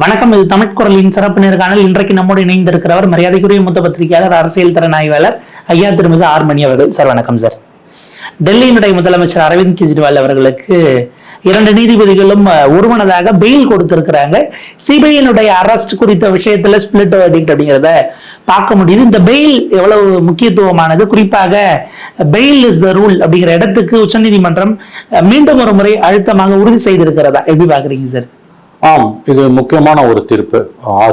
வணக்கம் இது தமிழ் குரலின் சிறப்பு நேர்காணல். இன்றைக்கு நம்மோடு இணைந்திருக்கிறவர் மரியாதைக்குரிய மூத்த பத்திரிகையாளர் அரசியல் திறன் ஆய்வாளர் ஐயா திருமிகு ஆர் மணி அவர்கள். சார் வணக்கம் சார். டெல்லியினுடைய முதலமைச்சர் அரவிந்த் கெஜ்ரிவால் அவர்களுக்கு இரண்டு நீதிபதிகளும் ஒருமனதாக பெயில் கொடுத்திருக்கிறாங்க. சிபிஐனுடைய அரெஸ்ட் குறித்த விஷயத்துல ஸ்பிளிட் verdict அப்படிங்கிறத பார்க்க முடியுது. இந்த பெயில் எவ்வளவு முக்கியத்துவமானது? குறிப்பாக பெயில் இஸ் த ரூல் அப்படிங்கிற இடத்துக்கு உச்சநீதிமன்றம் மீண்டும் ஒரு முறை அழுத்தமாக உறுதி செய்திருக்கிறதா? எப்படி பாக்குறீங்க சார்? ஆம் இது முக்கியமான ஒரு தீர்ப்பு.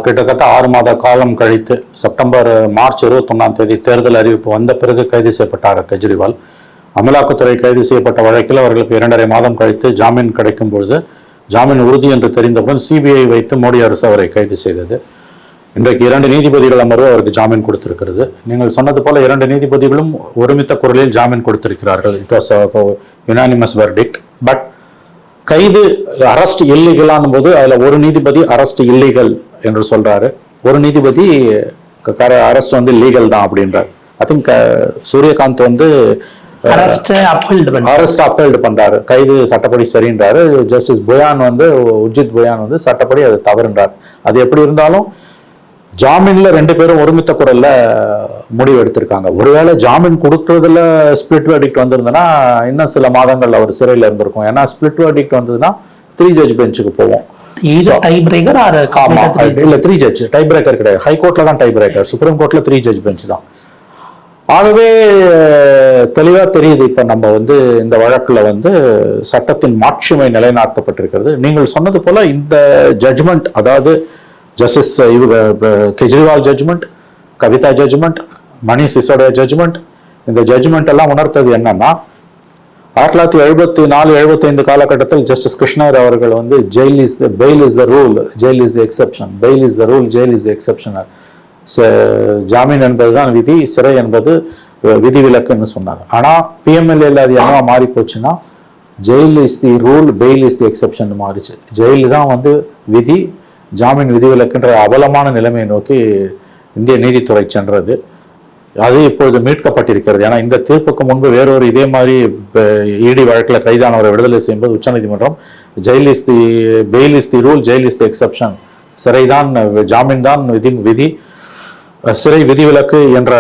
கிட்டத்தட்ட ஆறு மாத காலம் கழித்து செப்டம்பர் மார்ச் இருபத்தொன்னாம் தேதி தேர்தல் அறிவிப்பு வந்த பிறகு கைது செய்யப்பட்டார் கெஜ்ரிவால். அமலாக்கத்துறை கைது செய்யப்பட்ட வழக்கில் அவர்களுக்கு இரண்டரை மாதம் கழித்து ஜாமீன் கிடைக்கும் பொழுது ஜாமீன் உறுதி என்று தெரிந்தவுடன் சிபிஐ வைத்து மோடி அரசு அவரை கைது செய்தது. இன்றைக்கு இரண்டு நீதிபதிகள் அமர்வு அவருக்கு ஜாமீன் கொடுத்திருக்கிறது. நீங்கள் சொன்னது போல இரண்டு நீதிபதிகளும் ஒருமித்த குரலில் ஜாமீன் கொடுத்திருக்கிறார்கள். It was unanimous verdict but கைது அரெஸ்ட் இல்லீகலான போது அதுல ஒரு நீதிபதி அரெஸ்ட் இல்லீகல் என்று சொல்றாரு. ஒரு நீதிபதி அரெஸ்ட் வந்து லீகல் தான் அப்படின்றார். ஐ திங்க் சூரியகாந்த் வந்து அரஸ்ட் அப்பீல்டு பண்ண அரெஸ்ட் அப்பீல்டு பண்றாரு. கைது சட்டப்படி சரின்றாரு. ஜஸ்டிஸ் புயான் வந்து உஜித் புயான் வந்து சட்டப்படி அது தவறுன்றார். அது எப்படி இருந்தாலும் ஜாமீன்ல ரெண்டு பேரும் ஒருமித்த குரல்ல முடிவு எடுத்திருக்காங்க. ஒருவேளை ஜாமீன் கொடுக்கறதுல ஸ்பிளிட் வெர்டிக்ட் வந்திருந்ததுன்னா இன்னும் சில மாதங்கள் அவர் சிறையில் இருந்திருக்கும். ஏன்னா ஸ்பிளிட் வெர்டிக்ட் வந்ததுன்னா த்ரீ ஜட்ஜ் பெஞ்சுக்கு போவோம். இல்ல த்ரீ ஜட்ஜ் டை பிரேக்கர் கிடையாது. ஹை கோர்ட்ல தான் டை பிரேக்கர் சுப்ரீம் கோர்ட்ல த்ரீ ஜட்ஜ் பெஞ்ச் தான். ஆகவே தெளிவா தெரியுது. இப்ப நம்ம வந்து இந்த வழக்குல வந்து சட்டத்தின் மாட்சிமை நிலைநாட்டப்பட்டிருக்கிறது. நீங்கள் சொன்னது போல இந்த ஜட்ஜ்மெண்ட் அதாவது ஜஸ்டிஸ் இவங்க Kejriwal judgment Kavitha judgment Mani Sisodia judgment இந்த ஜட்ஜ்மெண்ட் எல்லாம் உணர்த்தது என்னன்னா ஆயிரத்தி தொள்ளாயிரத்தி எழுபத்தி நாலு எழுபத்தைந்து காலகட்டத்தில் ஜஸ்டிஸ் கிருஷ்ணர் அவர்கள் வந்து jail is bail is the rule jail is the exception bail is the rule jail is the exception ஜாமீன் என்பது தான் விதி சிறை என்பது விதி விதிவிலக்குன்னு சொன்னாங்க. ஆனால் பிஎம்எல்ஏல அது என்னவா மாறி போச்சுன்னா jail is the rule bail is the exception மாறிச்சு. ஜெயில் தான் வந்து விதி ஜாமீன் விதிவிலக்குன்ற அவலமான நிலைமையை நோக்கி இந்திய நீதித்துறை சென்றது. அது இப்பொழுது மீட்கப்பட்டிருக்கிறது. ஏன்னா இந்த தீர்ப்புக்கு முன்பு வேறொரு இதே மாதிரி இடி வழக்கில் கைதானவரை விடுதலை செய்யும்போது உச்சநீதிமன்றம் jail is the bail is the rule jail is the exception சிறைதான் ஜாமீன் தான் விதி விதி. சிறை விதிவிலக்கு என்ற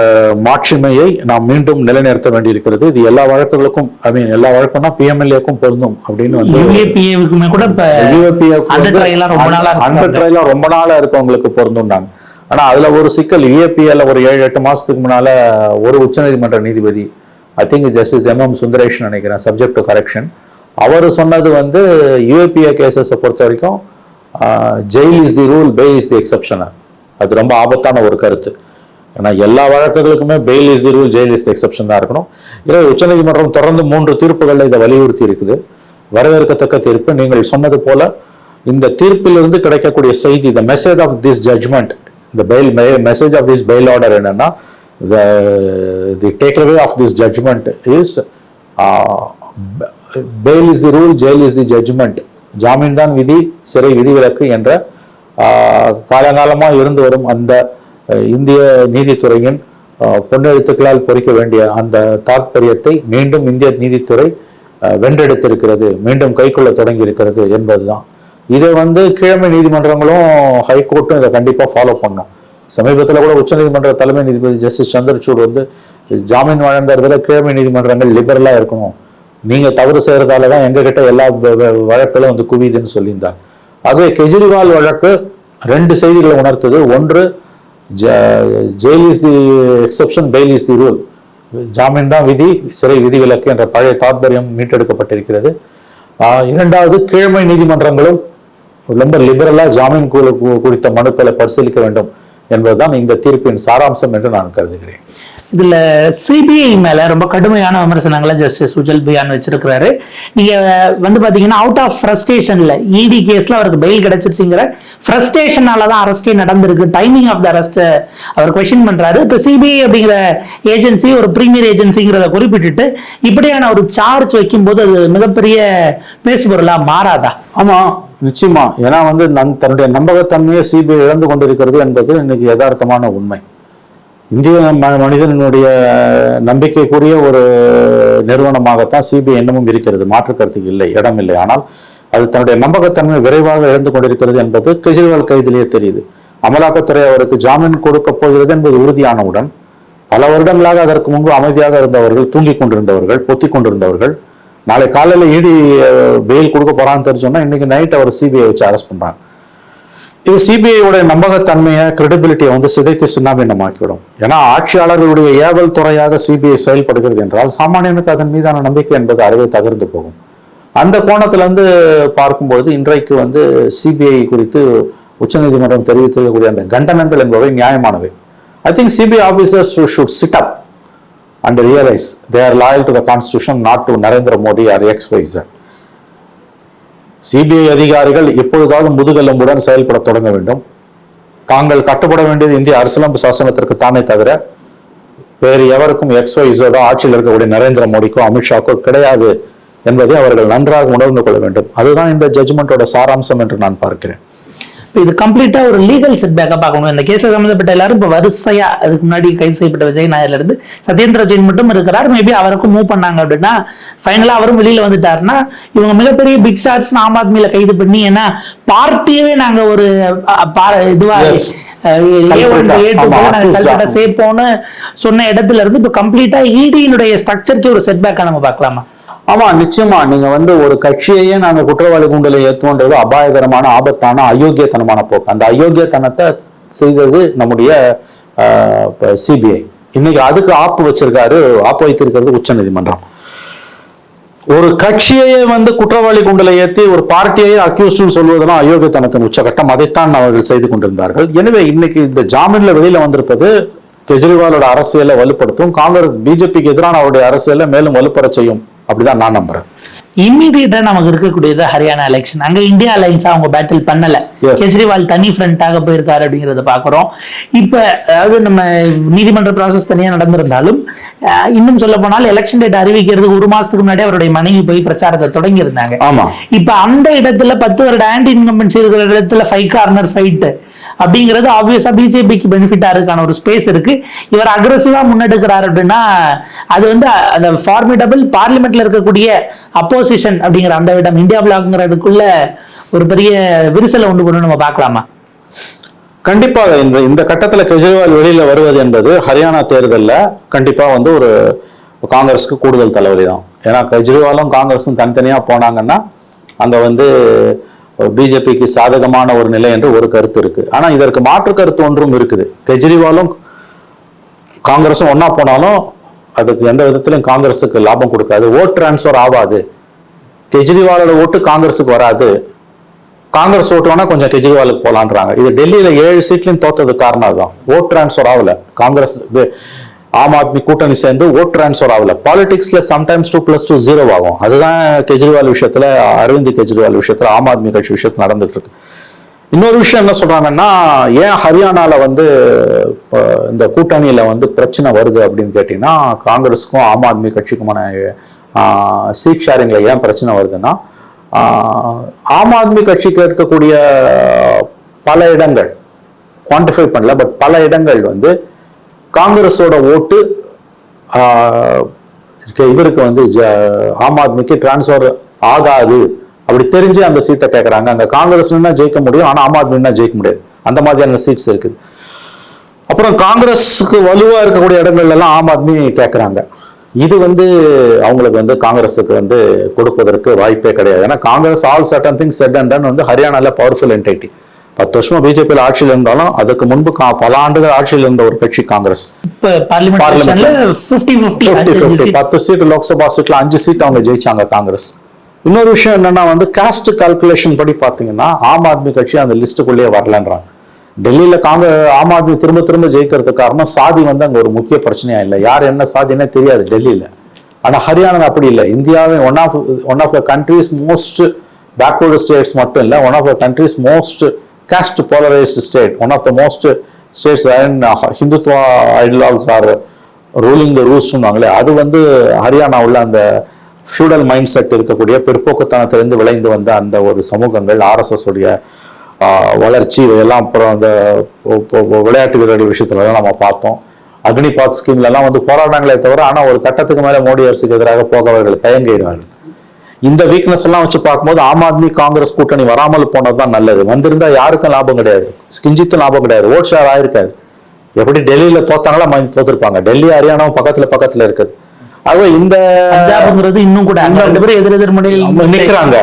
மாட்சிமையை நாம் மீண்டும் நிலைநிறுத்த வேண்டியிருக்கிறது. இது எல்லா வழக்குகளுக்கும் ஐ மீன் எல்லா வழக்கும்னா பிஎம்எல்ஏக்கும் பொருந்தும் அப்படின்னு வந்து யூஏபிஏவுக்குமே கூட ரொம்ப நாளா அந்த இருக்கு. ட்ரையலா ரொம்ப நாளா இருக்கவங்களுக்கு பொருந்தும்னாங்க. ஆனா அதுல ஒரு சிக்கல் யூஏபிஎல்ல ஒரு ஏழு எட்டு மாசத்துக்கு முன்னால ஒரு உச்சநீதிமன்ற நீதிபதி I think justice M M Sundaresh நினைக்கிறேன் சப்ஜெக்ட் டு கரெக்ஷன் அவர் சொன்னது வந்து யூஏபிஏ கேசஸை பொறுத்த வரைக்கும் jail is the rule bail is the exception அது ரொம்ப ஆபத்தான ஒரு கருத்து. ஏன்னா எல்லா வழக்குகளுக்குமே bail is the rule jail is the exception தான் இருக்கணும். இல்லை உச்சநீதிமன்றம் தொடர்ந்து மூன்று தீர்ப்புகளில் இதை வலியுறுத்தி இருக்குது. வரவேற்கத்தக்க தீர்ப்பு நீங்கள் சொன்னது போல இந்த தீர்ப்பிலிருந்து கிடைக்கக்கூடிய செய்தி the message of this judgment இந்த bail message of this bail order என்னன்னா the take away of this judgment is bail is the rule jail is the judgment ஜாமீன் தான் விதி சிறை விதிவிலக்கு என்ற காலகாலமாக இருந்து வரும் அந்த இந்திய நீதித்துறையின் பொன்னெழுத்துக்களால் பொறிக்க வேண்டிய அந்த தாற்பயத்தை மீண்டும் இந்திய நீதித்துறை வென்றெடுத்திருக்கிறது. மீண்டும் கைக்கொள்ள தொடங்கி இருக்கிறது என்பதுதான். இதை வந்து கீழமை நீதிமன்றங்களும் ஹைகோர்ட்டும் இதை கண்டிப்பாக ஃபாலோ பண்ணும். சமீபத்தில் கூட உச்சநீதிமன்ற தலைமை நீதிபதி ஜஸ்டிஸ் சந்திரசூட் வந்து ஜாமீன் வழங்குறதுல கீழமை நீதிமன்றங்கள் லிபரலாக இருக்கணும். நீங்கள் தவறு செய்கிறதால தான் எங்ககிட்ட எல்லா வ- வழக்குகளும் வந்து குவியுதுன்னு சொல்லியிருந்தாங்க ஆகவே கெஜ்ரிவால் வழக்கு ரெண்டு செய்திகளை உணர்த்தது. ஒன்று jail is the exception bail is the rule ஜாமீன் தான் விதி சிறை விதிவிலக்கு என்ற பழைய தாற்பயம் மீட்டெடுக்கப்பட்டிருக்கிறது. இரண்டாவது கீழ்மை நீதிமன்றங்களும் ரொம்ப லிபரலா ஜாமீன் குழு குறித்த மனுக்களை பரிசீலிக்க வேண்டும் என்பதுதான் இந்த தீர்ப்பின் சாராம்சம் என்று நான் கருதுகிறேன். இதுல சிபிஐ மேல ரொம்ப கடுமையான விமர்சனங்களை ஜஸ்டிஸ் உஜல் பியான் வச்சிருக்கிறாரு. நீங்க வந்து பாத்தீங்கன்னா அவுட் ஆஃப் ஃப்ரஸ்ட்ரேஷன்ல இடி கேஸ்ல அவருக்கு பெயில் கிடைச்சிருச்சுங்கிற ஃப்ரஸ்ட்ரேஷனால தான் அரெஸ்டே நடந்திருக்கு. டைமிங் ஆஃப் த அரெஸ்ட் அவர் கொஸ்டின் பண்றாரு. இப்ப சிபிஐ அப்படிங்கிற ஏஜென்சி ஒரு பிரீமியர் ஏஜென்சிங்கிறத குறிப்பிட்டுட்டு இப்படியான ஒரு சார்ஜ் வைக்கும்போது அது மிகப்பெரிய பேசுபொருளா மாறாதா? ஆமா நிச்சயமா. ஏன்னா வந்து தன்னுடைய நம்பகத்தன்மையை சிபிஐ இழந்து கொண்டிருக்கிறது என்பது இன்னைக்கு யதார்த்தமான உண்மை. இந்திய ம- மனிதனுடைய நம்பிக்கைக்குரிய ஒரு நிறுவனமாகத்தான் சிபிஐ இன்னமும் இருக்கிறது. மாற்று கருத்துக்கு இல்லை இடம் இல்லை. ஆனால் அது தன்னுடைய நம்பகத்தன்மை விரைவாக இழந்து கொண்டிருக்கிறது என்பது கெஜ்ரிவால் கைதிலேயே தெரியுது. அமலாக்கத்துறை அவருக்கு ஜாமீன் கொடுக்க போகிறது என்பது உறுதியானவுடன் பல வருடங்களாக அதற்கு முன்பு அமைதியாக இருந்தவர்கள் தூங்கிக் கொண்டிருந்தவர்கள் பொத்தி கொண்டிருந்தவர்கள் நாளை காலையில் இடி பெயில் கொடுக்க போறான்னு தெரிஞ்சோன்னா இன்னைக்கு நைட் அவர் சிபிஐ வச்சு அரெஸ்ட் பண்றாங்க. இது சிபிஐயோட நம்பகத்தன்மையை கிரெடிபிலிட்டியை வந்து சிதைத்து சின்னாபின்னமாக்கிவிடும் ஏன்னா ஆட்சியாளர்களுடைய ஏவல் துறையாக சிபிஐ செயல்படுகிறது என்றால் சாமானியனுக்கு அதன் மீதான நம்பிக்கை என்பது அறவே தகர்ந்து போகும். அந்த கோணத்திலிருந்து பார்க்கும்பொழுது இன்றைக்கு வந்து சிபிஐ குறித்து உச்சநீதிமன்றம் தெரிவித்திருக்கக்கூடிய அந்த கண்டனங்கள் என்பவை நியாயமானவை. I think CBI officers should sit up and realize they are loyal to the constitution not to Narendra Modi or ex wiser CBI அதிகாரிகள் எப்பொழுதாவது முதுகெலும்புடன் செயல்பட தொடங்க வேண்டும். தாங்கள் கட்டுப்பட வேண்டியது இந்திய அரசியலமைப்பு சாசனத்திற்கு தானே தவிர வேறு எவருக்கும் எக்ஸோ இசோடோ ஆட்சியில் இருக்கக்கூடிய நரேந்திர மோடிக்கோ அமித்ஷாக்கோ கிடையாது என்பதை அவர்கள் நன்றாக உணர்ந்து கொள்ள வேண்டும். அதுதான் இந்த ஜட்ஜ்மெண்டோட சாராம்சம் என்று நான் பார்க்கிறேன். இது கம்ப்ளீட்டா ஒரு லீகல் செட்பேக்கா பார்க்கணும். இந்த கேஸ் சம்பந்தப்பட்ட எல்லாரும் இப்ப வரிசையா அதுக்கு முன்னாடி கைது செய்யப்பட்ட விஜய் நாயர்ல இருந்து சத்யேந்திர ஜெயின் மட்டும் இருக்கிறார். மேபி அவருக்கும் மூவ் பண்ணாங்க அப்படின்னா ஃபைனலா அவரும் வெளியில வந்துட்டாருன்னா இவங்க மிகப்பெரிய பிக் ஷாட்ஸ் ஆம் ஆத்மியில கைது பண்ணி ஏன்னா பார்ட்டியவே நாங்க ஒரு இதுவா சேர்ப்போம்னு சொன்ன இடத்துல இருந்து இப்ப கம்ப்ளீட்டா இடியினுடைய ஸ்ட்ரக்சருக்கு ஒரு செட்பேக்கா நம்ம பார்க்கலாமா? ஆமா நிச்சயமா. நீங்க வந்து ஒரு கட்சியையே நாங்க குற்றவாளி கூண்டல ஏற்றுவோன்றது அபாயகரமான ஆபத்தான அயோக்கியத்தனமான போக்கு. அந்த அயோக்கியத்தனத்தை செய்தது நம்முடைய சிபிஐ. இன்னைக்கு அதுக்கு ஆப்பு வச்சிருக்காரு ஆப்பு வைத்திருக்கிறது உச்சநீதிமன்றம் ஒரு கட்சியையே வந்து குற்றவாளி குண்டலை ஏத்தி ஒரு பார்ட்டியையே அக்யூஸ்ட்னு சொல்வதெல்லாம் அயோக்கியத்தனத்தின் உச்சகட்டம். அதைத்தான் அவர்கள் செய்து கொண்டிருந்தார்கள். எனவே இன்னைக்கு இந்த ஜாமீன்ல வெளியில வந்திருப்பது கெஜ்ரிவாலோட அரசியலை வலுப்படுத்தும். காங்கிரஸ் பிஜேபிக்கு எதிரான அவருடைய அரசியலை மேலும் வலுப்பெற செய்யும் அப்படிதான் நான் நம்புறேன். இம்மிடியட்டா நமக்கு இருக்கக்கூடியது ஹரியானா எலெக்ஷன் அங்க இந்தியா அலைன்ஸ் அவங்க பேட்டில் பண்ணல. கெஜ்ரிவால் தனி ஃப்ரண்டாக போயிருக்காரு அப்படிங்கறத பாக்குறோம். இப்ப அதாவது நம்ம நீதிமன்ற ப்ராசஸ் தனியா நடந்திருந்தாலும் இன்னும் சொல்ல போனால் எலெக்ஷன் டேட் அறிவிக்கிறதுக்கு ஒரு மாசத்துக்கு முன்னாடி அவருடைய மனைவி போய் பிரச்சாரத்தை தொடங்கி இருந்தாங்க ஆமா. இப்ப அந்த இடத்துல பத்து வருட ஆன்டி இன்கம்பன்சி இருக்கிற இடத்துல ஃபைவ் கார்னர் ஃபைட் அப்படிங்கிறது ஆப்வியஸா பிஜேபிக்கு பெனிஃபிட்டா இருக்கான ஒரு ஸ்பேஸ் இருக்கு. இவர் அக்ரஸிவா முன்னெடுக்கிறார் அப்படின்னா அது வந்து அந்த ஃபார்மிடபிள் பார்லிமெண்ட்ல இருக்கக்கூடிய அப்போசிஷன் அப்படிங்கிற அந்த இடம் இந்தியா பிளாக்ங்கிறதுக்குள்ள ஒரு பெரிய விரிசலை உண்டு பண்ணு நம்ம பார்க்கலாமா? கண்டிப்பாக இந்த இந்த கட்டத்தில் கெஜ்ரிவால் வெளியில வருவது என்பது ஹரியானா தேர்தலில் கண்டிப்பாக வந்து ஒரு காங்கிரஸுக்கு கூடுதல் தலைவலி தான் ஏன்னா கெஜ்ரிவாலும் காங்கிரஸும் தனித்தனியாக போனாங்கன்னா அங்கே வந்து பிஜேபிக்கு சாதகமான ஒரு நிலை என்று ஒரு கருத்து இருக்கு. ஆனா இதற்கு மாற்று கருத்து ஒன்றும் இருக்குது. கெஜ்ரிவாலும் காங்கிரஸும் ஒன்னா போனாலும் அதுக்கு எந்த விதத்திலும் காங்கிரஸுக்கு லாபம் கொடுக்காது ஓட் டிரான்ஸ்ஃபர் ஆகாது கெஜ்ரிவாலோட ஓட்டு காங்கிரஸுக்கு வராது. காங்கிரஸ் ஓட்டு வேணா கொஞ்சம் கெஜ்ரிவாலுக்கு போலான்றாங்க. இது டெல்லியில ஏழு சீட்லையும் தோத்தது காரணம் தான் ஓட் டிரான்ஸ்ஃபர் ஆகல. காங்கிரஸ் ஆம் ஆத்மி கூட்டணி சேர்ந்து ஓட் டிரான்ஸ்ஃபர் ஆகல. பாலிடிக்ஸ்ல sometimes two plus two zero ஆகும். அதுதான் கெஜ்ரிவால் விஷயத்துல அரவிந்த் கெஜ்ரிவால் விஷயத்துல ஆம் ஆத்மி கட்சி விஷயத்துல நடந்துட்டு இருக்கு இன்னொரு விஷயம் என்ன சொல்றாங்கன்னா ஏன் ஹரியானால வந்து இப்போ இந்த கூட்டணியில வந்து பிரச்சனை வருது அப்படின்னு கேட்டீங்கன்னா காங்கிரஸுக்கும் ஆம் ஆத்மி கட்சிக்குமான சீட் ஷேரிங்ல ஏன் பிரச்சனை வருதுன்னா ஆம் ஆத்மி கட்சிக்கு இருக்கக்கூடிய பல இடங்கள் குவான்டிஃபை பண்ணல பட் பல இடங்கள் வந்து காங்கிரஸோட ஓட்டு இவருக்கு வந்து ஜ- ஆம் ஆத்மிக்கு டிரான்ஸ்ஃபர் ஆகாது. அப்படி தெரிஞ்சு அந்த சீட்டை கேட்குறாங்க அங்கே காங்கிரஸ்னா ஜெயிக்க முடியும் ஆனால் ஆம் ஆத்மின்னா ஜெயிக்க முடியாது. அந்த மாதிரியான சீட்ஸ் இருக்குது. அப்புறம் காங்கிரஸுக்கு வலுவாக இருக்கக்கூடிய இடங்கள்ல எல்லாம் ஆம் ஆத்மி கேட்குறாங்க இது வந்து அவங்களுக்கு வந்து காங்கிரஸுக்கு வந்து கொடுப்பதற்கு வாய்ப்பே கிடையாது. ஏன்னா Congress all sudden things set and done வந்து ஹரியானால பவர்ஃபுல் என்டைட்டி பத்து வருஷமா பிஜேபியில் ஆட்சியில் இருந்தாலும் அதுக்கு முன்பு பல ஆண்டுகள் ஆட்சியில் இருந்த ஒரு கட்சி காங்கிரஸ். இப்ப பார்லிமெண்ட் Parliament. எலெக்ஷன்ல ஃபிஃப்டி 50 50 ஃபிஃப்டி பத்து சீட் லோக்சபா சீட்ல அஞ்சு சீட் அவங்க ஜெயிச்சாங்க காங்கிரஸ். இன்னொரு விஷயம் என்னன்னா வந்து காஸ்ட் கால்குலேஷன் படி பாத்தீங்கன்னா ஆம் ஆத்மி கட்சி அந்த லிஸ்ட்டுக்குள்ளேயே வரலன்றாங்க. டெல்லியில காங்கிரஸ் ஆம் ஆத்மி திரும்ப திரும்ப ஜெயிக்கிறதுக்கு காரணம் சாதி வந்து அங்க ஒரு முக்கிய பிரச்சனையா இல்லை. யார் என்ன சாதினே தெரியாது டெல்லியில. ஆனா ஹரியானா அப்படி இல்லை. இந்தியாவின் one of one of the country's most backward states மட்டும் இல்லை. One of the country's most caste polarized state one of the most states and Hindutva ideologies are ruling the ரூஸ்ட்னுவாங்களே அது வந்து ஹரியானாவில் அந்த ஃபியூடல் மைண்ட் செட் இருக்கக்கூடிய பிற்போக்குத்தனத்திலிருந்து விளைந்து வந்த அந்த ஒரு சமூகங்கள் ஆர்எஸ்எஸ் உடைய வளர்ச்சி இதெல்லாம் அப்புறம் அந்த விளையாட்டு வீரர்கள் விஷயத்துலலாம் நம்ம பார்த்தோம். அக்னிபாத் ஸ்கீம்லலாம் வந்து போராட்டங்களே தவிர ஆனால் ஒரு கட்டத்துக்கு மேலே மோடி அரசுக்கு எதிராக போக அவர்கள் தயங்குகிறார்கள் இந்த வீக்னஸ் எல்லாம் வச்சு பார்க்கும்போது ஆம் ஆத்மி காங்கிரஸ் கூட்டணி வராமல் போனதுதான் நல்லது. வந்திருந்தா யாருக்கும் லாபம் கிடையாது. கிஞ்சித்தும் லாபம் கிடையாது. ஓட் ஷேர் ஆயிருக்காது எப்படி டெல்லியில தோத்தாங்களா மைண்ட் தோத்துருப்பாங்க. டெல்லி ஹரியானாவும் பக்கத்துல பக்கத்துல இருக்குது. ஆகவே இந்த இன்னும் கூட அங்க ரெண்டு பேரும் எதிர் எதிர் முனையில் நிக்கிறாங்க.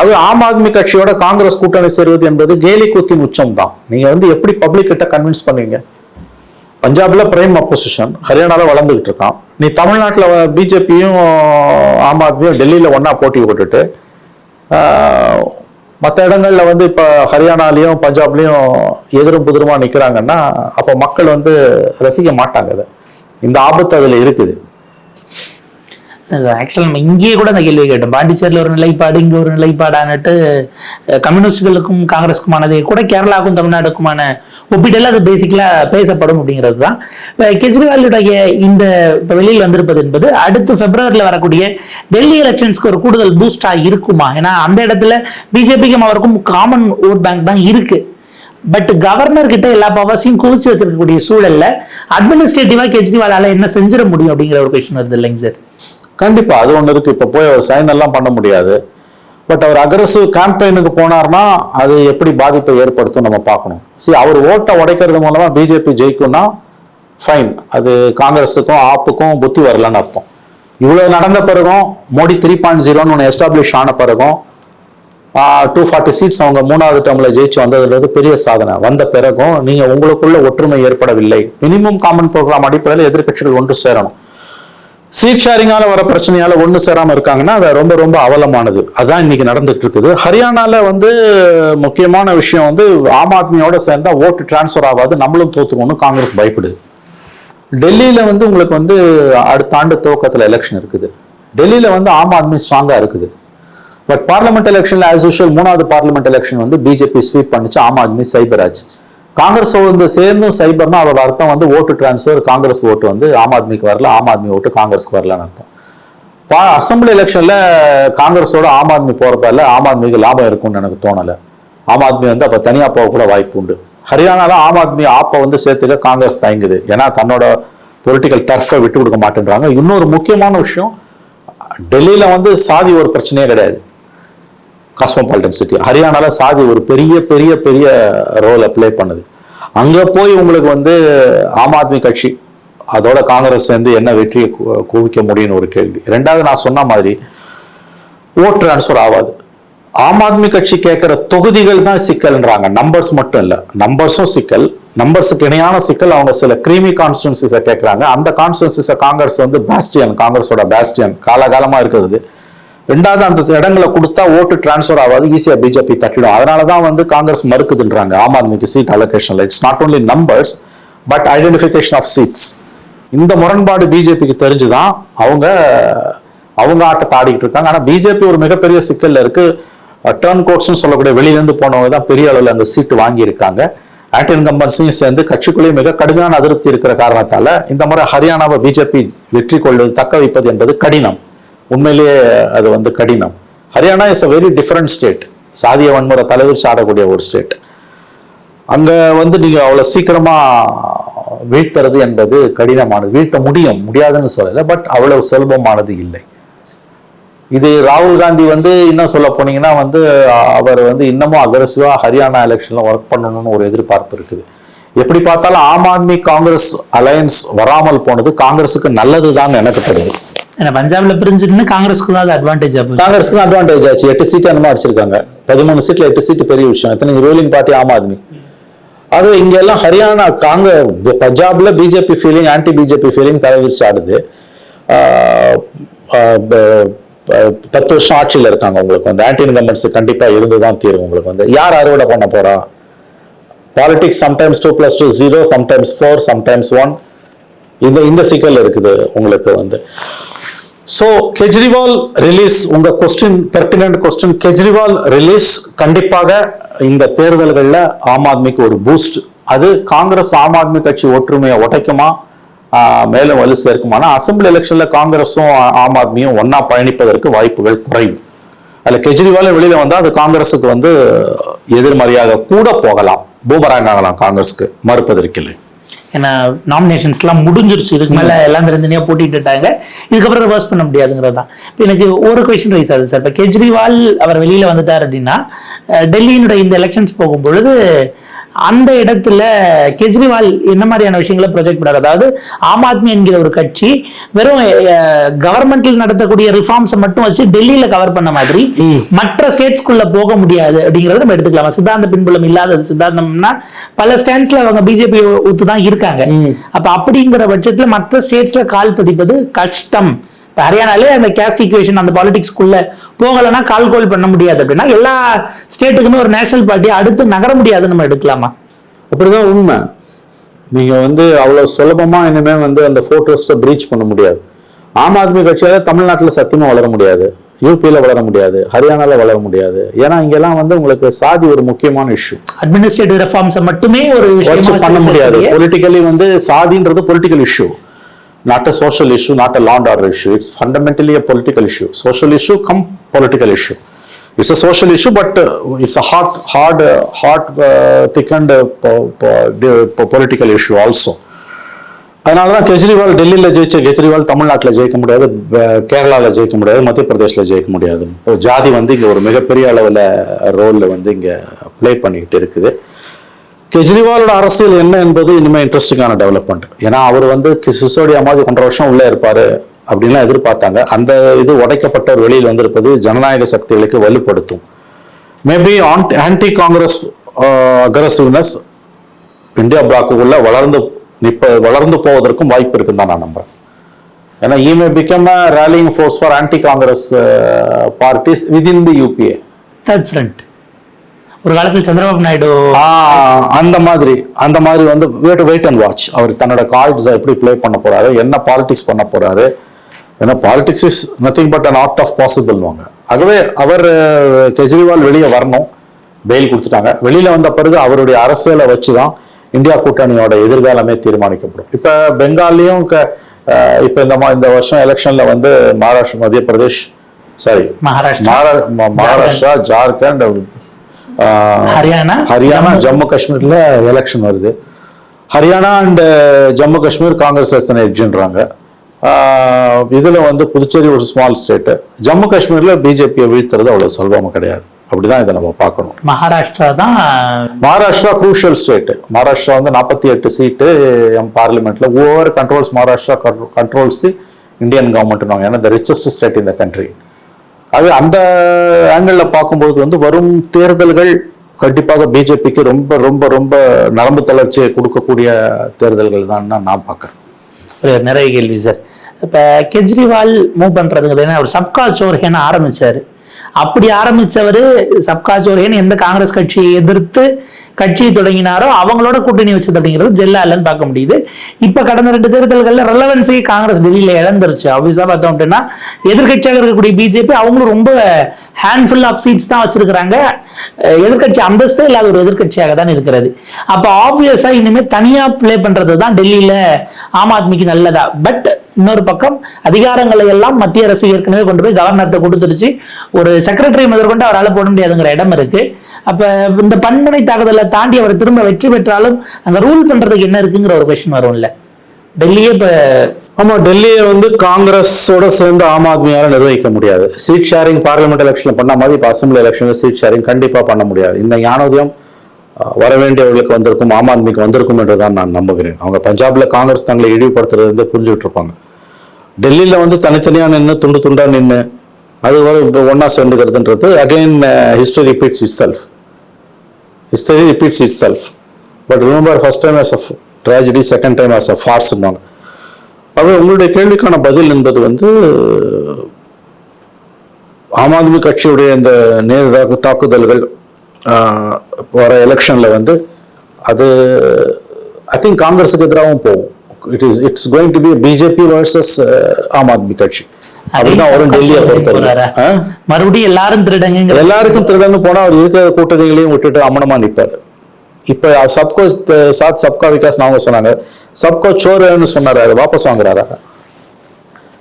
அது ஆம் ஆத்மி கட்சியோட காங்கிரஸ் கூட்டணி சேருவது என்பது கேலி கூத்தின் உச்சம் தான் நீங்க வந்து எப்படி பப்ளிக் கிட்ட கன்வின்ஸ் பண்ணுவீங்க? பஞ்சாப்ல பிரைம் அப்போசிஷன் ஹரியானால வளர்ந்துகிட்டு இருக்கான். நீ தமிழ்நாட்டில் பிஜேபியும் ஆம் ஆத்மியும் டெல்லியில ஒன்றா போட்டி போட்டுட்டு மற்ற இடங்கள்ல வந்து இப்ப ஹரியானாலையும் பஞ்சாப்லயும் எதிரும் புதிருமா நிக்கிறாங்கன்னா அப்ப மக்கள் வந்து ரசிக்க மாட்டாங்க அதை இந்த ஆபத்து அதுல இருக்குது. ஆக்சுவலாக நம்ம இங்கேயே கூட அந்த கேள்வி கேட்டோம். பாண்டிச்சேரியில் ஒரு நிலைப்பாடு இங்கே ஒரு நிலைப்பாடானுட்டு கம்யூனிஸ்டுகளுக்கும் காங்கிரஸுக்குமானது கூட கேரளாவுக்கும் தமிழ்நாடுக்குமான ஒப்பீட்டில் அது பேசிக்கலா பேசப்படும் அப்படிங்கிறது தான் இப்போ கெஜ்ரிவாலுடைய இந்த இப்போ வெளியில் வந்திருப்பது என்பது அடுத்து பிப்ரவரியில் வரக்கூடிய டெல்லி எலெக்ஷன்ஸ்க்கு ஒரு கூடுதல் பூஸ்டா இருக்குமா? ஏன்னா அந்த இடத்துல பிஜேபிக்கும் அவருக்கும் காமன் ஓட் பேங்க் தான் இருக்கு. பட் கவர்னர் கிட்ட எல்லா பவர்ஸையும் குவிச்சு வச்சிருக்கக்கூடிய சூழல்ல அட்மினிஸ்ட்ரேட்டிவா கெஜ்ரிவாலால என்ன செஞ்சிட முடியும் அப்படிங்கிற ஒரு கொஸ்டின் வருது இல்லைங்க சார். கண்டிப்பா அது ஒண்ணு இருக்கு. இப்ப போய் சைன் எல்லாம் பண்ண முடியாது. பட் அவர் அக்ரஸிவ் கேம்பெயினுக்கு போனார்னா அது எப்படி பாதிப்பை ஏற்படுத்தும் நம்ம பார்க்கணும். சரி அவர் ஓட்டை உடைக்கிறது மூலமா பிஜேபி ஜெயிக்கும்னா ஃபைன் அது காங்கிரஸுக்கும் ஆப்புக்கும் புத்தி வரலன்னு அர்த்தம். இவ்வளவு நடந்த பிறகும் மோடி த்ரீ பாயிண்ட் ஜீரோன்னு ஒன்று எஸ்டாப்ளிஷ் ஆன பிறகும் டூ ஃபார்ட்டி சீட்ஸ் அவங்க மூணாவது டேர்மில் ஜெயிச்சு வந்ததுன்றது பெரிய சாதனை. வந்த பிறகும் நீங்கள் உங்களுக்குள்ள ஒற்றுமை ஏற்படவில்லை. மினிமம் காமன் ப்ரோக்ராம் அடிப்படையில் எதிர்க்கட்சிகள் ஒன்று சேரணும். சீட் ஷேரிங்கால வர பிரச்சனையால ஒன்று சேராமல் இருக்காங்கன்னா அது ரொம்ப ரொம்ப அவலமானது. அதான் இன்னைக்கு நடந்துட்டு இருக்குது. ஹரியானால வந்து முக்கியமான விஷயம் வந்து ஆம் ஆத்மியோட சேர்ந்தா ஓட்டு டிரான்ஸ்ஃபர் ஆகாது. நம்மளும் தோத்துருவோம்னு காங்கிரஸ் பயப்படுது. டெல்லியில வந்து உங்களுக்கு வந்து அடுத்த ஆண்டு துவக்கத்தில் எலெக்ஷன் இருக்குது. டெல்லியில வந்து ஆம் ஆத்மி ஸ்ட்ராங்காக இருக்குது. பட் பார்லிமெண்ட் எலெக்ஷன்ல ஆஸ் யூஷுவல் மூணாவது பார்லிமெண்ட் எலெக்ஷன் வந்து பிஜேபி ஸ்வீப் பண்ணிச்சு ஆம் ஆத்மி சைபராஜ் காங்கிரஸ் வந்து சேர்ந்தும் சைபர்னா அதோட அர்த்தம் வந்து ஓட்டு டிரான்ஸ்ஃபர் காங்கிரஸ் ஓட்டு வந்து ஆம் ஆத்மிக்கு வரல ஆம் ஆத்மி ஓட்டு காங்கிரஸ்க்கு வரலன்னு அர்த்தம். பா அசம்பிளி எலெக்ஷன்ல காங்கிரஸோட ஆம் ஆத்மி போறதால ஆம் ஆத்மிக்கு லாபம் இருக்கும்னு எனக்கு தோணல. ஆம் ஆத்மி வந்து அப்ப தனியா போக கூட வாய்ப்பு உண்டு. ஹரியானால ஆம் ஆத்மி ஆப்பை வந்து சேர்த்துக்க காங்கிரஸ் தயங்குது. ஏன்னா தன்னோட பொலிட்டிக்கல் டர்ஃபை விட்டு கொடுக்க மாட்டேன்றாங்க. இன்னொரு முக்கியமான விஷயம் டெல்லியில வந்து சாதி ஒரு பிரச்சனையே கிடையாது. காஸ்மோபாலிட்டன் சிட்டி ஹரியானால சாதி ஒரு பெரிய பெரிய பெரிய ரோலை ப்ளே பண்ணுது. அங்கே போய் உங்களுக்கு வந்து ஆம் ஆத்மி கட்சி அதோட காங்கிரஸ் சேர்ந்து என்ன வெற்றியை கு- குவிக்க முடியும்னு ஒரு கேள்வி. ரெண்டாவது நான் சொன்ன மாதிரி ஓட் டிரான்ஸ்ஃபர் ஆகாது. ஆம் ஆத்மி கட்சி கேட்குற தொகுதிகள் தான் சிக்கல்ன்றாங்க. நம்பர்ஸ் மட்டும் இல்லை. நம்பர்ஸும் சிக்கல். நம்பர்ஸுக்கு இணையான சிக்கல் அவங்க சில கிரீமி கான்ஸ்டுவன்சிஸை கேட்குறாங்க. அந்த கான்ஸ்டுவன்சிஸை காங்கிரஸ் வந்து பாஸ்டியன் காங்கிரஸோட பேஸ்டியன் காலகாலமாக இருக்கிறது. ரெண்டாவது அந்த இடங்களை கொடுத்தா ஓட்டு டிரான்ஸ்ஃபர் ஆகாது ஈஸியா பிஜேபி தட்டிடும். அதனால தான் வந்து காங்கிரஸ் மறுக்குதுன்றாங்க. ஆம் ஆத்மிக்கு seat அலோகேஷன்ல it's not only numbers but identification of seats இந்த முரண்பாடு பிஜேபிக்கு தெரிஞ்சுதான் அவங்க அவங்க ஆட்டத்தை ஆடிக்கிட்டு இருக்காங்க. ஆனால் பிஜேபி ஒரு மிகப்பெரிய சிக்கல்ல இருக்கு. டேர்ன் கோட்ஸ்னு சொல்லக்கூடிய வெளியிலேருந்து போனவங்க தான் பெரிய அளவில் அந்த சீட்டு வாங்கியிருக்காங்க. ஆன்டி இன்கம்பன்ஸையும் சேர்ந்து கட்சிக்குள்ளேயும் மிக கடுமையான அதிருப்தி இருக்கிற காரணத்தால இந்த முறை ஹரியானாவை பிஜேபி வெற்றி கொள்வது தக்க வைப்பது என்பது கடினம். உண்மையிலேயே அது வந்து கடினம். Haryana is a very different state சாதிய வன்முறை தலைவர் சாடக்கூடிய ஒரு ஸ்டேட் அங்கே வந்து நீங்கள் அவ்வளோ சீக்கிரமாக வீழ்த்துறது என்பது கடினமானது. வீழ்த்த முடியும் முடியாதுன்னு சொல்லலை பட் அவ்வளவு சுலபமானது இல்லை. இது ராகுல் காந்தி வந்து இன்னும் சொல்ல போனீங்கன்னா வந்து அவர் வந்து இன்னமும் அக்ரஸிவாக ஹரியானா எலெக்ஷனில் ஒர்க் பண்ணணும்னு ஒரு எதிர்பார்ப்பு இருக்குது. எப்படி பார்த்தாலும் ஆம் ஆத்மி காங்கிரஸ் அலையன்ஸ் வராமல் போனது காங்கிரஸுக்கு நல்லதுதான் எனக்கு தெரியுது. ஏன்னா பஞ்சாப்ல பிரிஞ்சுன்னு காங்கிரஸ்க்கு தான் அது அட்வான்டேஜ் ஆகும் காங்கிரஸ்க்கு அட்வான்டேஜ் ஆச்சு. எட்டு சீட் அந்த மாதிரி அடிச்சிருக்காங்க. பதிமூணு சீட்ல எட்டு சீட் பெரிய விஷயம். எத்தனை ரூலிங் பார்ட்டி ஆம் ஆத்மி. அது இங்க எல்லாம் ஹரியானா காங்க பஞ்சாப்ல BJP feeling anti BJP feeling தலைவிரிச்சு ஆடுது. பத்து வருஷம் ஆட்சியில் இருக்காங்க உங்களுக்கு வந்து. ஆன்டி இன்கம்பன்ஸ் இருந்து தான் தீரும் உங்களுக்கு வந்து. யார் அறுவடை பண்ண போறா? Politics sometimes two plus two zero sometimes four sometimes one இந்த இந்த சிக்கல் இருக்குது உங்களுக்கு வந்து. ஸோ கெஜ்ரிவால் ரிலீஸ் உங்க question pertinent question Kejriwal release கண்டிப்பாக இந்த தேர்தல்களில் ஆம் ஆத்மிக்கு ஒரு பூஸ்ட் அது காங்கிரஸ் ஆம் ஆத்மி கட்சி ஒற்றுமையை உடைக்குமா மேலும் வலு சேர்க்குமானா அசம்பிளி எலெக்ஷனில் காங்கிரஸும் ஆம் ஆத்மியும் ஒன்றா பயணிப்பதற்கு வாய்ப்புகள் குறையும். அதில் கெஜ்ரிவால் வெளியில் வந்தால் அது காங்கிரஸுக்கு வந்து எதிர்மறையாக கூட போகலாம். பூமராங் ஆகலாம் காங்கிரஸுக்கு. மறுப்பதற்கில்லை ஏன்னா நாமினேஷன்ஸ்லாம் முடிஞ்சிருச்சு. இதுக்கு மேல எல்லாம் தனித்தனியா போட்டிட்டுட்டாங்க இதுக்கப்புறம் ரிவர்ஸ் பண்ண முடியாதுங்கிறது தான். இப்போ எனக்கு ஒரு கொஷின் ரைஸ் ஆகுது சார் இப்போ கெஜ்ரிவால் அவர் வெளியில வந்துட்டார் அப்படின்னா டெல்லியினுடைய இந்த எலெக்ஷன்ஸ் போகும்பொழுது அந்த இடத்துல கெஜ்ரிவால் என்ன மாதிரியான விஷயங்களை ப்ரொஜெக்ட் பண்ணார்? அதாவது ஆம் ஆத்மி என்கிற ஒரு கட்சி வெறும் கவர்மெண்டில் நடத்தக்கூடிய ரிஃபார்ம்ஸை மட்டும் வச்சு டெல்லியில கவர் பண்ண மாதிரி மற்ற ஸ்டேட்ஸ்குள்ள போக முடியாது அப்படிங்கறத நம்ம எடுத்துக்கலாம்? சித்தாந்த பின்புலம் இல்லாதது சித்தாந்தம்னா பல ஸ்டாண்ட்ஸ்ல அவங்க பிஜேபி ஒத்து தான் இருக்காங்க. அப்ப அப்படிங்கிற பட்சத்துல மற்ற ஸ்டேட்ஸ்ல கால் பதிப்பது கஷ்டம். இப்ப ஹரியானாலே அந்த கேஸ்ட் ஈக்குவேஷன் அந்த பாலிடிக்ஸ்க்குள்ள போகலைன்னா கால் கோல் பண்ண முடியாது அப்படின்னா எல்லா ஸ்டேட்டுக்குமே ஒரு நேஷனல் பார்ட்டி அடுத்து நகர முடியாதுன்னு நம்ம எடுக்கலாமா? அப்படிதான் உண்மை. நீங்க வந்து அவ்வளவு சுலபமா இனிமே வந்து அந்த போட்டோஸ்ட பிரீச் பண்ண முடியாது. ஆம் ஆத்மி கட்சியால தமிழ்நாட்டுல சத்தியமா வளர முடியாது. யூபியில வளர முடியாது. ஹரியானால வளர முடியாது. ஏன்னா இங்கெல்லாம் வந்து உங்களுக்கு சாதி ஒரு முக்கியமான இஷ்யூ அட்மினிஸ்ட்ரேட்டிவ் ரெஃபார்ம்ஸை மட்டுமே ஒரு பண்ண முடியாது. பொலிட்டிக்கலி வந்து சாதின்றது political issue not a social issue not a land order issue it's fundamentally a political issue social issue cum political issue it's a social issue but it's a hot hard hot thick and political issue also அதனால தான் கெஜ்ரிவால் டெல்லியில் ஜெயிச்ச கெஜ்ரிவால் தமிழ்நாட்டில் ஜெயிக்க முடியாது கேரளாவில் ஜெயிக்க முடியாது மத்திய பிரதேசில் ஜெயிக்க முடியாது. ஜாதி வந்து இங்கே ஒரு மிகப்பெரிய அளவில் ரோலில் வந்து இங்கே ப்ளே பண்ணிக்கிட்டு இருக்குது. கெஜ்ரிவாலோட அரசியல் என்ன என்பது இனிமேல் இன்ட்ரெஸ்டிங்கான டெவலப்மெண்ட் ஏன்னா அவர் வந்து சிசோடியா மாதிரி ஒன்றரை வருஷம் உள்ளே இருப்பார் அப்படின்லாம் எதிர்பார்த்தாங்க. அந்த இது உடைக்கப்பட்டவர் வெளியில் வந்திருப்பது ஜனநாயக சக்திகளுக்கு வலுப்படுத்தும். Maybe anti Congress aggressiveness India பிளாக்குக்குள்ளே வளர்ந்து நிப்ப வளர்ந்து போவதற்கும் வாய்ப்பு இருக்குன்னு தான் நான் நம்புறேன். ஏன்னா he may become a rallying force for anti Congress parties within the UPA third front ஒரு காலத்தில் சந்திரபாபு நாயுடு அந்த மாதிரி அந்த மாதிரி வந்து வெயிட் வெயிட் அண்ட் வாட்ச் அவர் தன்னோட கார்ட்ஸை எப்படி ப்ளே பண்ண போறாரு என்ன பாலிடிக்ஸ் பண்ண போறாரு. ஏன்னா politics is nothing but an art of பாசிபிள்வாங்க ஆகவே அவர் கெஜ்ரிவால் வெளியே வரணும். பெயில் கொடுத்துட்டாங்க. வெளியில வந்த பிறகு அவருடைய அரசியலை வச்சு தான் இந்தியா கூட்டணியோட எதிர்காலமே தீர்மானிக்கப்படும். இப்ப பெங்கால்லையும் இப்ப இந்த இந்த வருஷம் எலெக்ஷன்ல வந்து மகாராஷ்டிரா மத்திய பிரதேஷ் சாரி மகாராஷ்டிரா மகாராஷ்டிரா ஜார்க்கண்ட் ஹரியானா? ஹரியானா ஜம்மு காஷ்மீர்ல எலெக்ஷன் வருது. ஹரியானா அண்ட் ஜம்மு காஷ்மீர் காங்கிரஸ் எத்தனை எட்ஜுன்றாங்க இதுல வந்து புதுச்சேரி ஒரு ஸ்மால் ஸ்டேட் ஜம்மு காஷ்மீர்ல பிஜேபியை வீழ்த்துறது அவ்வளவு சுலபமா கிடையாது. அப்படிதான் இதை நம்ம பார்க்கணும். மகாராஷ்டிரா தான் மகாராஷ்டிரா குரூஷியல் ஸ்டேட் மகாராஷ்டிரா வந்து நாற்பத்தி எட்டு சீட்டு எம் பார்லிமெண்ட்ல over controls Maharashtra controls the Indian government ஏன்னா த ரிச்சஸ்ட் ஸ்டேட் இந்த கண்ட்ரி அது அந்த ஆங்கிளில் பார்க்கும்போது வந்து வரும் தேர்தல்கள் கண்டிப்பாக பிஜேபிக்கு ரொம்ப ரொம்ப ரொம்ப நரம்பு தளர்ச்சியை கொடுக்கக்கூடிய தேர்தல்கள் தான் நான் பார்க்கறேன். நிறைய கேள்வி சார் இப்போ கெஜ்ரிவால் மூவ் பண்ணுறதுங்கிறது என்ன? அவர் சப்கா சோர்ஹேன்னு ஆரம்பிச்சாரு. அப்படி ஆரம்பித்தவர் சப்கா சோர்ஹேன்னு எந்த காங்கிரஸ் கட்சியை எதிர்த்து கட்சியை தொடங்கினாரோ அவங்களோட கூட்டணி வச்சது அப்படிங்கிறது ஜெல்லா இல்லைன்னு பார்க்க முடியுது. இப்ப கடந்த ரெண்டு தேர்தல்கள்ல ரெலவன்ஸே காங்கிரஸ் டெல்லியில இழந்துருச்சு. ஆப்வியஸா பார்த்தோம் அப்படின்னா எதிர்க்கட்சியாக இருக்கக்கூடிய பிஜேபி அவங்களும் ரொம்ப ஹேண்ட்ஃபுல் ஆஃப் சீட்ஸ் தான் வச்சிருக்கிறாங்க. எதிர்கட்சி எதிர்க்கட்சி அந்தஸ்தே இல்லாத ஒரு எதிர்க்கட்சியாக தான் இருக்கிறது. அப்ப ஆப்வியஸா இனிமே தனியா ப்ளே பண்றது தான் டெல்லியில ஆம் ஆத்மிக்கு நல்லதா? பட் இன்னொரு பக்கம் அதிகாரங்களை எல்லாம் மத்திய அரசு ஏற்கனவே கொண்டு போய் கவர்னர்கிட்ட கொடுத்துருச்சு ஒரு செக்ரட்டரி முதற்கொண்டு அவரால் போட முடியாதுங்கிற இடம் இருக்கு. அப்ப இந்த பன்முனை தாக்குதலை தாண்டி அவர் திரும்ப வெற்றி பெற்றாலும் அந்த ரூல் பண்றதுக்கு என்ன இருக்குங்கிற ஒரு கொஸ்டின் வரும்ல. டெல்லியே இப்ப ஆமா டெல்லியை வந்து காங்கிரஸோட சேர்ந்து ஆம் ஆத்மியால நிர்வகிக்க முடியாது. சீட் ஷேரிங் பார்லிமெண்ட் எலெக்ஷன்ல பண்ண மாதிரி இப்போ அசம்பிளி எலெக்ஷன்ல சீட் ஷேரிங் கண்டிப்பா பண்ண முடியாது. இந்த ஞானோதயம் அஹ், வர வேண்டியவர்களுக்கு வந்திருக்கும் ஆம் ஆத்மிக்கு வந்திருக்கும் என்றுதான் நான் நம்புகிறேன். அவங்க பஞ்சாப்ல காங்கிரஸ் தங்களை இழிவுபடுத்துறது வந்து புரிஞ்சுட்டு இருப்பாங்க. டெல்லியில வந்து தனித்தனியா நின்று துண்டு துண்டா நின்று அது வரை இப்போ ஒன்னா சேர்ந்துக்கிறதுன்றது again history repeats itself history repeats itself but remember first time as a tragedy second time as a farce அது உங்களுடைய கேள்விக்கான பதில் என்பது வந்து ஆம் ஆத்மி கட்சியுடைய இந்த நேர் தாக்குதல்கள் வர எலெக்ஷனில் வந்து அது ஐ திங்க் காங்கிரஸுக்கு எதிராகவும் போகும். It is it's going to be BJP versus Aam Aadmi கட்சி. அப்படிதான் வரும் டெல்லியை பொறுத்தவரை போறாரா? ஆ? மறுபடியும் எல்லாரும் திருடங்க எல்லாருக்கும் திருடன்னு போனா அவர் இருக்கிற கூட்டணிகளையும் விட்டுட்டு அமனமா நிப்பாரு. இப்ப சப்கோ சாத் சப்கா விகாஸ் அவங்க சொன்னாங்க. சப்கோ சோரன்னு சொன்னாரு அதை வாபஸ் வாங்குறாரா?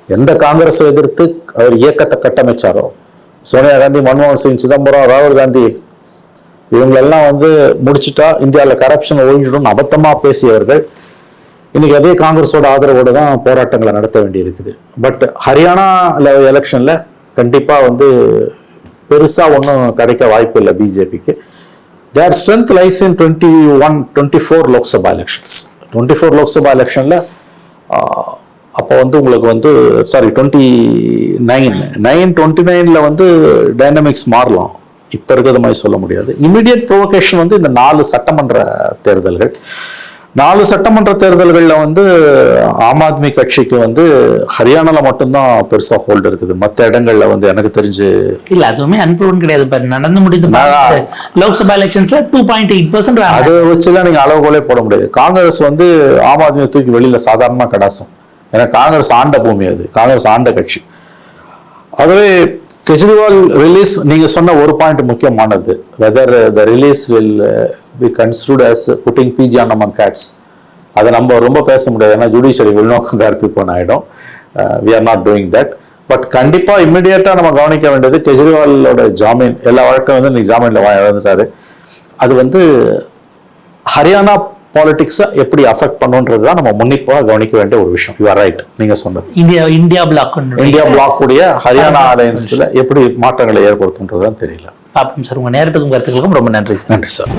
எந்த காங்கிரஸ் எதிர்த்து அவர் இயக்கத்தை கட்டமைச்சாரோ? சோனியா காந்தி மன்மோகன் சிங் சிதம்பரம் ராகுல் காந்தி இவங்களெல்லாம் வந்து முடிச்சுட்டா இந்தியாவில் கரப்ஷன் ஒழிஞ்சிடும் அபத்தமா பேசியவர்கள். இன்னைக்கு அதே காங்கிரஸோட ஆதரவோடு தான் போராட்டங்களை நடத்த வேண்டியிருக்குது. பட் ஹரியானா எலெக்ஷனில் கண்டிப்பாக வந்து பெருசாக ஒன்றும் கிடைக்க வாய்ப்பு இல்லை பிஜேபிக்கு. Their strength lies in twenty one twenty four Lok Sabha elections twenty four Lok Sabha எலெக்ஷனில் அப்போ வந்து உங்களுக்கு வந்து sorry twenty nine nine twenty நைனில் வந்து டைனமிக்ஸ் மாறலாம். இப்போ இருக்கிறது மாதிரி சொல்ல முடியாது. இமீடியட் ப்ரொவோகேஷன் வந்து இந்த நாலு சட்டமன்ற தேர்தல்கள். நாலு சட்டமன்ற தேர்தல்களில் வந்து ஆம் ஆத்மி கட்சிக்கு வந்து ஹரியானால மட்டும்தான் பெருசாக ஹோல்டு இருக்குது. மற்ற இடங்கள்ல வந்து எனக்கு தெரிஞ்சு இல்ல அதுவுமே அன்புடன் கிடையாது. இப்ப நடந்து முடிந்த. லோக்சபா எலெக்ஷன்ஸ்ல டூ பாயிண்ட் எயிட் பர்சன்ட் அதை வச்சுலாம் நீங்க அளவுகோலே போட முடியாது. காங்கிரஸ் வந்து ஆம் ஆத்மியை தூக்கி வெளியில சாதாரணமா கடாசம். ஏன்னா காங்கிரஸ் ஆண்ட பூமி அது. காங்கிரஸ் ஆண்ட கட்சி. ஆகவே கெஜ்ரிவால் ரிலீஸ் நீங்க சொன்ன ஒரு பாயிண்ட் முக்கியமானது. Whether the release will be considered as putting pigeon among cats. அதை நம்ம ரொம்ப பேச முடியாது. ஏன்னா ஜுடிஷியரி உள்நோக்கம் தயாரிப்பிப்போன் ஆகிடும் we are not doing that but கண்டிப்பா இம்மிடியேட்டா நம்ம கவனிக்க வேண்டியது கெஜ்ரிவாலோட ஜாமீன். எல்லா வழக்கம் வந்து இன்னைக்கு ஜாமீன்ல இழந்துட்டாரு. அது வந்து ஹரியானா பாலிடிக்ஸை எப்படி அஃபெக்ட் பண்ணுன்றது தான் நம்ம முன்னிப்பாக கவனிக்க வேண்டிய ஒரு விஷயம். யூ ஆர் ரைட் நீங்க சொன்னது. India India bloc India bloc உடைய ஹரியானா அலையன்ஸ்ல எப்படி மாற்றங்களை ஏற்படுத்துன்றது தான் தெரியல. பாப்போம் சார். உங்கள் நேரத்துக்கும் கருத்துக்களுக்கும் ரொம்ப நன்றி சார். நன்றி சார்.